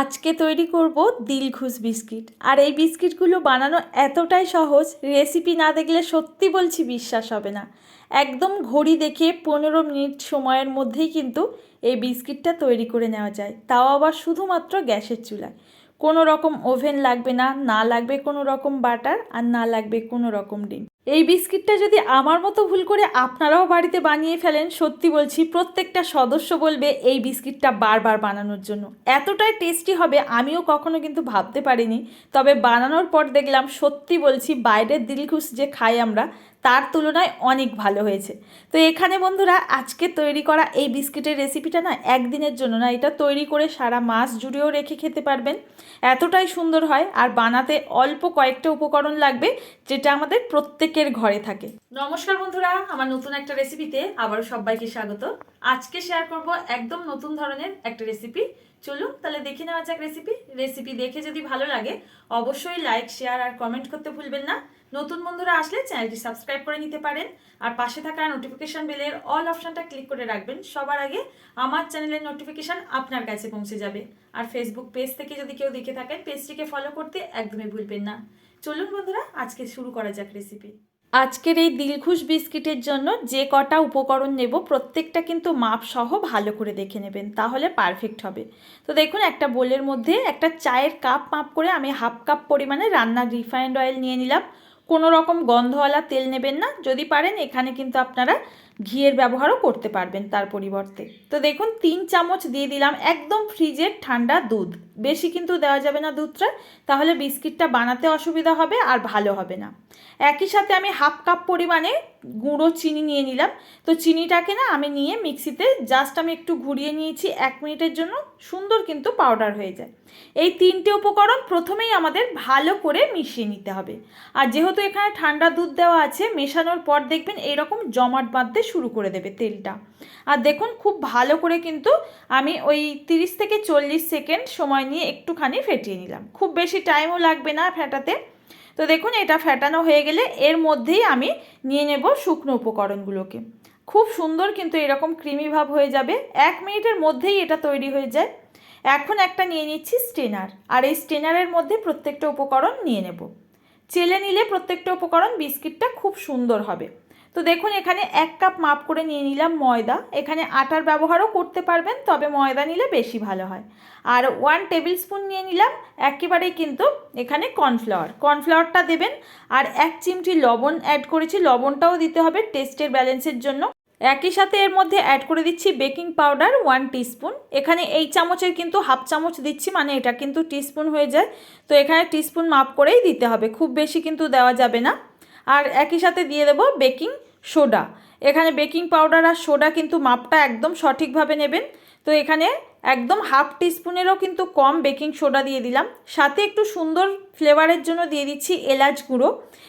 আজকে তৈরি করব দিলখুশ বিস্কিট। আর এই বিস্কিটগুলো বানানো এতটাই সহজ রেসিপি না দেখলে সত্যি বলছি বিশ্বাস হবে না। একদম ঘড়ি দেখে পনেরো মিনিট সময়ের মধ্যেই কিন্তু এই বিস্কিটটা তৈরি করে নেওয়া যায়। তাও আবার শুধুমাত্র গ্যাসের চুলায়। কোনো রকম ওভেন লাগবে না না লাগবে কোনো রকম বাটার আর না লাগবে কোনো রকম ডিম। এই বিস্কিটটা যদি আমার মতো ভুল করে আপনারাও বাড়িতে বানিয়ে ফেলেন, সত্যি বলছি প্রত্যেকটা সদস্য বলবে এই বিস্কিটটা বারবার বানানোর জন্য। এতটাই টেস্টি হবে আমিও কখনো কিন্তু ভাবতে পারিনি। তবে বানানোর পর দেখলাম সত্যি বলছি বাইরের দিলখুশ যে খাই আমরা তার তুলনায় অনেক ভালো হয়েছে। তো এখানে বন্ধুরা, আজকে তৈরি করা এই বিস্কিটের রেসিপিটা না একদিনের জন্য না, এটা তৈরি করে সারা মাস জুড়েও রেখে খেতে পারবেন। এতটাই সুন্দর হয় আর বানাতে অল্প কয়েকটা উপকরণ লাগবে যেটা আমাদের প্রত্যেকের ঘরে থাকে। নমস্কার বন্ধুরা, আমার নতুন একটা রেসিপিতে আবারও সবাইকে স্বাগত। আজকে শেয়ার করব একদম নতুন ধরনের একটা রেসিপি চলুন তাহলে দেখে নেওয়া যাক রেসিপি রেসিপি দেখে যদি ভালো লাগে, অবশ্যই লাইক শেয়ার আর কমেন্ট করতে ভুলবেন না। নতুন বন্ধুরা আসলে চ্যানেলটি সাবস্ক্রাইব করে নিতে পারেন। আর পাশে থাকা নোটিফিকেশান বেলের অল অপশনটা ক্লিক করে রাখবেন। সবার আগে আমার চ্যানেলের নোটিফিকেশন আপনার কাছে পৌঁছে যাবে। আর ফেসবুক পেজ থেকে যদি কেউ দেখে থাকেন পেজটিকে ফলো করতে একদমই ভুলবেন না। চলুন বন্ধুরা, আজকে শুরু করা যাক রেসিপি আজকের এই দিলখুশ বিস্কিটের জন্য যে কটা উপকরণ নেব, প্রত্যেকটা কিন্তু মাপ সহ ভালো করে দেখে নেবেন, তাহলে পারফেক্ট হবে। তো দেখুন, একটা বোলের মধ্যে একটা চায়ের কাপ মাপ করে আমি হাফ কাপ পরিমাণে রান্নার রিফাইন্ড অয়েল নিয়ে নিলাম। কোনো রকম গন্ধওয়ালা তেল নেবেন না। যদি পারেন, এখানে কিন্তু আপনারা ঘিয়ের ব্যবহারও করতে পারবেন তার পরিবর্তে। তো দেখুন, তিন চামচ দিয়ে দিলাম একদম ফ্রিজের ঠান্ডা দুধ। বেশি কিন্তু দেওয়া যাবে না দুধটা, তাহলে বিস্কিটটা বানাতে অসুবিধা হবে আর ভালো হবে না। একই সাথে আমি হাফ কাপ পরিমাণে গুঁড়ো চিনি নিয়ে নিলাম। তো চিনিটাকে না আমি নিয়ে মিক্সিতে জাস্ট আমি একটু ঘুরিয়ে নিয়েছি, এক মিনিটের জন্য সুন্দর কিন্তু পাউডার হয়ে যায়। এই তিনটে উপকরণ প্রথমেই আমাদের ভালো করে মিশিয়ে নিতে হবে। আর যেহেতু এখানে ঠান্ডা দুধ দেওয়া আছে, মেশানোর পর দেখবেন এইরকম জমাট বাঁধতে শুরু করে দেবে তেলটা। আর দেখুন, খুব ভালো করে কিন্তু আমি ওই তিরিশ থেকে চল্লিশ সেকেন্ড সময় নিয়ে একটুখানি ফেটিয়ে নিলাম। খুব বেশি টাইমও লাগবে না ফেটাতে। তো দেখুন, এটা ফেটানো হয়ে গেলে এর মধ্যেই আমি নিয়ে নেব শুকনো উপকরণগুলোকে। খুব সুন্দর কিন্তু এরকম ক্রিমি ভাব হয়ে যাবে। এক মিনিটের মধ্যেই এটা তৈরি হয়ে যায়। এখন একটা নিয়ে নিচ্ছি স্টেনার। আর এই স্টেনারের মধ্যে প্রত্যেকটা উপকরণ নিয়ে নেব। চেলে নিলে প্রত্যেকটা উপকরণ বিস্কিটটা খুব সুন্দর হবে। তো দেখুন, এখানে এক কাপ মাপ করে নিয়ে নিলাম ময়দা। এখানে আটার ব্যবহারও করতে পারবেন, তবে ময়দা নিলে বেশি ভালো হয়। আর ওয়ান টেবিল স্পুন নিয়ে নিলাম একেবারেই কিন্তু এখানে কর্নফ্লাওয়ার কর্নফ্লাওয়ারটা দেবেন, আর এক চিমটি লবণ অ্যাড করেছি। লবণটাও দিতে হবে টেস্টের ব্যালেন্সের জন্য। একই সাথে এর মধ্যে অ্যাড করে দিচ্ছি বেকিং পাউডার ওয়ান টিস্পুন এখানে এই চামচের কিন্তু হাফ চামচ দিচ্ছি মানে এটা কিন্তু টিস্পুন হয়ে যায়। তো এখানে টিস্পুন মাপ করেই দিতে হবে, খুব বেশি কিন্তু দেওয়া যাবে না। আর একই সাথে দিয়ে দেবো বেকিং সোডা। এখানে বেকিং পাউডার আর সোডা কিন্তু মাপটা একদম সঠিকভাবে নেবেন। তো এখানে একদম হাফ টিস্পুনেরও কিন্তু কম বেকিং সোডা দিয়ে দিলাম। সাথে একটু সুন্দর ফ্লেভারের জন্য দিয়ে দিচ্ছি এলাচ গুঁড়ো।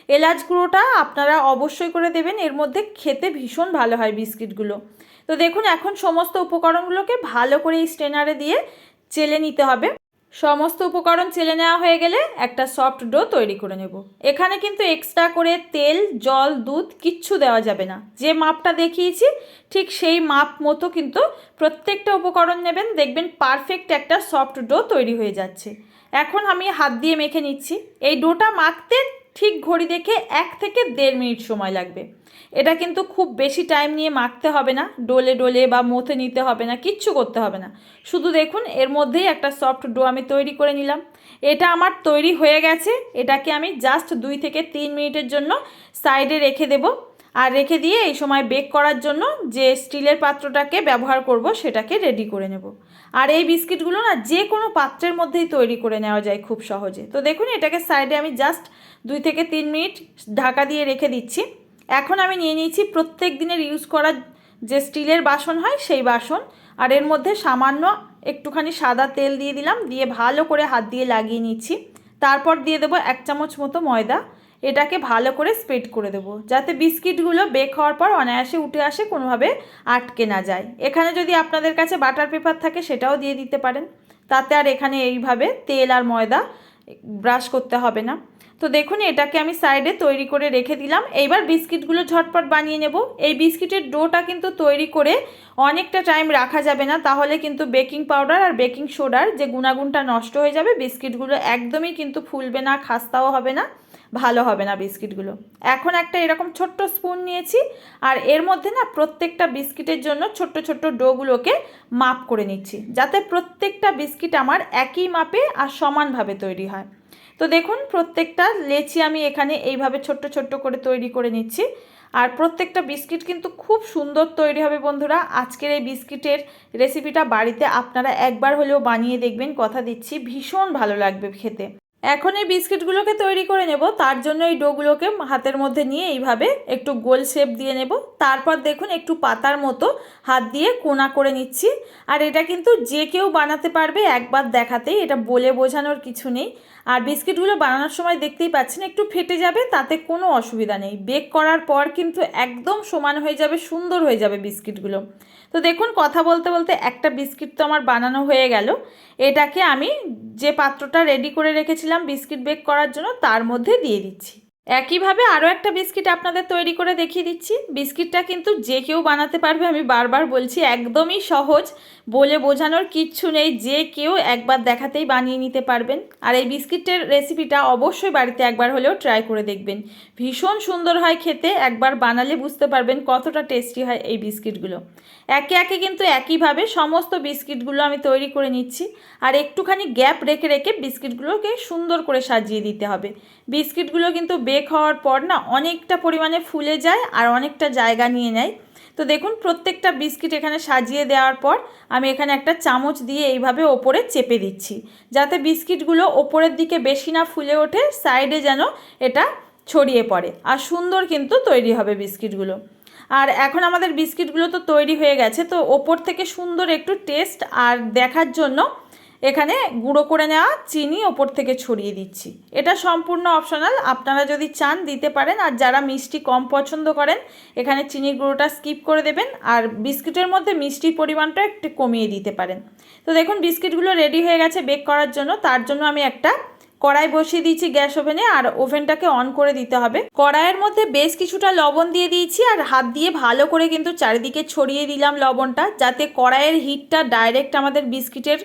এলাচ গুঁড়োটা আপনারা অবশ্যই করে দেবেন, এর মধ্যে খেতে ভীষণ ভালো হয় বিস্কিটগুলো। তো দেখুন, এখন সমস্ত উপকরণগুলোকে ভালো করে এই স্ট্রেনারে দিয়ে চেলে নিতে হবে। সমস্ত উপকরণ চেলে নেওয়া হয়ে গেলে একটা সফট ডো তৈরি করে নেব। এখানে কিন্তু এক্সট্রা করে তেল, জল, দুধ কিচ্ছু দেওয়া যাবে না। যে মাপটা দেখিয়েছি, ঠিক সেই মাপ মতো কিন্তু প্রত্যেকটা উপকরণ নেবেন। দেখবেন পারফেক্ট একটা সফট ডো তৈরি হয়ে যাচ্ছে। এখন আমি হাত দিয়ে মেখে নিচ্ছি। এই ডোটা মাখতে ঠিক ঘড়ি দেখে এক থেকে দেড় মিনিট সময় লাগবে। এটা কিন্তু খুব বেশি টাইম নিয়ে মাখতে হবে না, ডোলে ডোলে বা মথে নিতে হবে না, কিচ্ছু করতে হবে না। শুধু দেখুন, এর মধ্যেই একটা সফট ডো আমি তৈরি করে নিলাম। এটা আমার তৈরি হয়ে গেছে, এটাকে আমি জাস্ট দুই থেকে তিন মিনিটের জন্য সাইডে রেখে দেব। আর রেখে দিয়ে এই সময় বেক করার জন্য যে স্টিলের পাত্রটাকে ব্যবহার করব, সেটাকে রেডি করে নেব। আর এই বিস্কিটগুলো না যে কোনো পাত্রের মধ্যেই তৈরি করে নেওয়া যায় খুব সহজে। তো দেখুন, এটাকে সাইডে আমি জাস্ট দুই থেকে তিন মিনিট ঢাকা দিয়ে রেখে দিচ্ছি। এখন আমি নিয়ে নিয়েছি প্রত্যেক দিনের ইউজ করার যে স্টিলের বাসন হয় সেই বাসন। আর এর মধ্যে সামান্য একটুখানি সাদা তেল দিয়ে দিলাম, দিয়ে ভালো করে হাত দিয়ে লাগিয়ে নিচ্ছি। তারপর দিয়ে দেবো এক চামচ মতো ময়দা। এটাকে ভালো করে স্প্রেড করে দেবো, যাতে বিস্কিটগুলো বেক হওয়ার পর অনায়াসে উঠে আসে কোনোভাবে আটকে না যায়। এখানে যদি আপনাদের কাছে বাটার পেপার থাকে সেটাও দিয়ে দিতে পারেন। তাতে আর এখানে এইভাবে তেল আর ময়দা ব্রাশ করতে হবে না। তো দেখুন, এটাকে আমি সাইডে তৈরি করে রেখে দিলাম। এইবার বিস্কিটগুলো ঝটপট বানিয়ে নেব। এই বিস্কিটের ডোটা কিন্তু তৈরি করে অনেকটা টাইম রাখা যাবে না। তাহলে কিন্তু বেকিং পাউডার আর বেকিং সোডার যে গুণাগুণটা নষ্ট হয়ে যাবে, বিস্কিটগুলো একদমই কিন্তু ফুলবে না, খাস্তাও হবে না। ভালো হবে না বিস্কিটগুলো। এখন একটা এরকম ছোট্ট স্পুন নিয়েছি আর এর মধ্যে না প্রত্যেকটা বিস্কিটের জন্য ছোট্ট ছোট্ট ডোগুলোকে মাপ করে নিচ্ছি। যাতে প্রত্যেকটা বিস্কিট আমার একই মাপে আর সমানভাবে তৈরি হয়। তো দেখুন, প্রত্যেকটা লেচি আমি এখানে এইভাবে ছোট্ট ছোট্ট করে তৈরি করে নিচ্ছি। আর প্রত্যেকটা বিস্কিট কিন্তু খুব সুন্দর তৈরি হবে বন্ধুরা। আজকের এই বিস্কিটের রেসিপিটা বাড়িতে আপনারা একবার হলেও বানিয়ে দেখবেন। কথা দিচ্ছি, ভীষণ ভালো লাগবে খেতে। এখন এই বিস্কিটগুলোকে তৈরি করে নেব। তার জন্য এই ডোগুলোকে হাতের মধ্যে নিয়ে এইভাবে একটু গোল শেপ দিয়ে নেব। তারপর দেখুন একটু পাতার মতো হাত দিয়ে কোনা করে নিচ্ছি। আর এটা কিন্তু যে কেউ বানাতে পারবে একবার দেখাতেই। এটা বলে বোঝানোর কিছু নেই। আর বিস্কিটগুলো বানানোর সময় দেখতেই পাচ্ছেন, একটু ফেটে যাবে, তাতে কোনো অসুবিধা নেই। বেক করার পর কিন্তু একদম সমান হয়ে যাবে, সুন্দর হয়ে যাবে বিস্কিটগুলো। তো দেখুন, কথা বলতে বলতে একটা বিস্কিট তো আমার বানানো হয়ে গেল। এটাকে আমি যে পাত্রটা রেডি করে রেখেছিলাম বিস্কিট বেক করার জন্য, তার মধ্যে দিয়ে দিচ্ছি। একইভাবে আরও একটা বিস্কিট আপনাদের তৈরি করে দেখিয়ে দিচ্ছি। বিস্কিটটা কিন্তু যে কেউ বানাতে পারবে, আমি বারবার বলছি, একদমই সহজ। বলে বোঝানোর কিচ্ছু নেই, যে কেউ একবার দেখাতেই বানিয়ে নিতে পারবেন। আর এই বিস্কিটের রেসিপিটা অবশ্যই বাড়িতে একবার হলেও ট্রাই করে দেখবেন। ভীষণ সুন্দর হয় খেতে, একবার বানালে বুঝতে পারবেন কতটা টেস্টি হয় এই বিস্কিটগুলো। একে একে কিন্তু একইভাবে সমস্ত বিস্কিটগুলো আমি তৈরি করে নিচ্ছি। আর একটুখানি গ্যাপ রেখে রেখে বিস্কিটগুলোকে সুন্দর করে সাজিয়ে দিতে হবে। বিস্কিটগুলো কিন্তু বেক হওয়ার পর না অনেকটা পরিমাণে ফুলে যায় আর অনেকটা জায়গা নিয়ে নেয়। তো দেখুন, প্রত্যেকটা বিস্কিট এখানে সাজিয়ে দেওয়ার পর আমি এখানে একটা চামচ দিয়ে এইভাবে ওপরে চেপে দিচ্ছি, যাতে বিস্কিটগুলো ওপরের দিকে বেশি না ফুলে ওঠে, সাইডে যেন এটা ছড়িয়ে পড়ে। আর সুন্দর কিন্তু তৈরি হবে বিস্কিটগুলো। আর এখন আমাদের বিস্কিটগুলো তো তৈরি হয়ে গেছে, তো ওপর থেকে সুন্দর একটু টেস্ট আর দেখার জন্য এখানে গুঁড়ো করে নেওয়া চিনি ওপর থেকে ছড়িয়ে দিচ্ছি। এটা সম্পূর্ণ অপশনাল আপনারা যদি চান দিতে পারেন, আর যারা মিষ্টি কম পছন্দ করেন, এখানে চিনির গুঁড়োটা স্কিপ করে দেবেন, আর বিস্কিটের মধ্যে মিষ্টির পরিমাণটা একটু কমিয়ে দিতে পারেন। তো দেখুন, বিস্কিটগুলো রেডি হয়ে গেছে বেক করার জন্য, তার জন্য আমি একটা কড়াই বসিয়ে দিয়েছি গ্যাস ওভেনে, আর ওভেনটাকে অন করে দিতে হবে। কড়াইয়ের মধ্যে বেশ কিছুটা লবণ দিয়ে দিয়েছি, আর হাত দিয়ে ভালো করে কিন্তু চারিদিকে ছড়িয়ে দিলাম লবণটা, যাতে কড়াইয়ের হিটটা ডাইরেক্ট আমাদের বিস্কিটের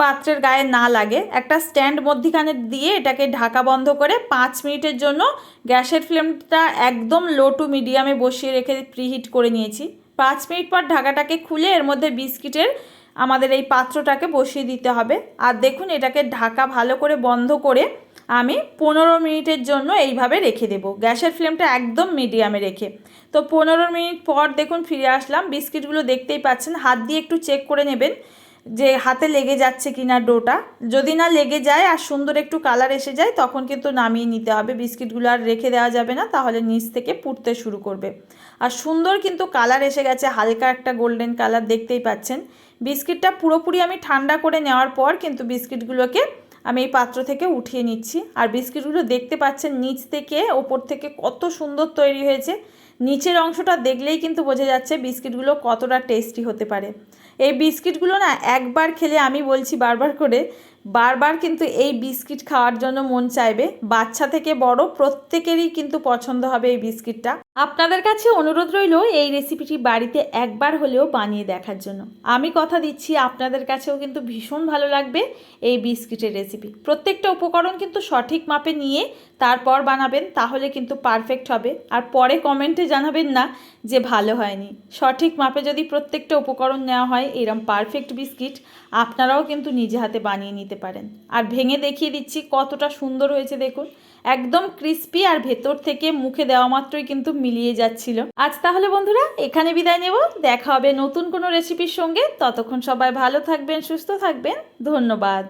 পাত্রের গায়ে না লাগে। একটা স্ট্যান্ড মধ্যিখানে দিয়ে এটাকে ঢাকা বন্ধ করে পাঁচ মিনিটের জন্য গ্যাসের ফ্লেমটা একদম লো টু মিডিয়ামে বসিয়ে রেখে প্রিহিট করে নিয়েছি। পাঁচ মিনিট পর ঢাকাটাকে খুলে এর মধ্যে বিস্কিটের আমাদের এই পাত্রটাকে বসিয়ে দিতে হবে। আর দেখুন, এটাকে ঢাকা ভালো করে বন্ধ করে আমি পনেরো মিনিটের জন্য এইভাবে রেখে দেব। গ্যাসের ফ্লেমটা একদম মিডিয়ামে রেখে। তো পনেরো মিনিট পর দেখুন, ফিরে আসলাম। বিস্কিটগুলো দেখতেই পাচ্ছেন। হাত দিয়ে একটু চেক করে নেবেন। যে হাতে লেগে যাচ্ছে কি না ডোটা, যদি না লেগে যায় আর সুন্দর একটু কালার এসে যায়, তখন কিন্তু নামিয়ে নিতে হবে। বিস্কিটগুলো আর রেখে দেওয়া যাবে না, তাহলে নিচ থেকে পুড়তে শুরু করবে। আর সুন্দর কিন্তু কালার এসে গেছে, হালকা একটা গোল্ডেন কালার দেখতেই পাচ্ছেন। বিস্কিটটা পুরোপুরি আমি ঠান্ডা করে নেওয়ার পর কিন্তু বিস্কিটগুলোকে আমি এই পাত্র থেকে উঠিয়ে নিচ্ছি। আর বিস্কিটগুলো দেখতে পাচ্ছেন নিচ থেকে ওপর থেকে কত সুন্দর তৈরি হয়েছে। নিচের অংশটা দেখলেই কিন্তু বোঝা যাচ্ছে বিস্কিটগুলো কতটা টেস্টি হতে পারে। এই বিস্কিটগুলো না একবার খেলে আমি বলছি বারবার করে বারবার কিন্তু এই বিস্কিট খাওয়ার জন্য মন চাইবে। বাচ্চা থেকে বড় প্রত্যেকেরই কিন্তু পছন্দ হবে এই বিস্কিটটা। আপনাদের কাছে অনুরোধ রইল এই রেসিপিটি বাড়িতে একবার হলেও বানিয়ে দেখার জন্য। আমি কথা দিচ্ছি, আপনাদের কাছেও কিন্তু ভীষণ ভালো লাগবে এই বিস্কিটের রেসিপি। প্রত্যেকটা উপকরণ কিন্তু সঠিক মাপে নিয়ে তারপর বানাবেন, তাহলে কিন্তু পারফেক্ট হবে। আর পরে কমেন্টে জানাবেন না যে ভালো হয়নি। সঠিক মাপে যদি প্রত্যেকটা উপকরণ নেওয়া হয়, এরম পারফেক্ট বিস্কিট আপনারাও কিন্তু নিজে হাতে বানিয়ে নিতে পারেন। আর ভেঙে দেখিয়ে দিচ্ছি কতটা সুন্দর হয়েছে দেখুন। একদম ক্রিস্পি আর ভেতর থেকে মুখে দেওয়া মাত্রই কিন্তু মিলিয়ে যাচ্ছিল। আজ তাহলে বন্ধুরা, এখানে বিদায় নেব। দেখা হবে নতুন কোনো রেসিপির সঙ্গে। ততক্ষণ সবাই ভালো থাকবেন, সুস্থ থাকবেন। ধন্যবাদ।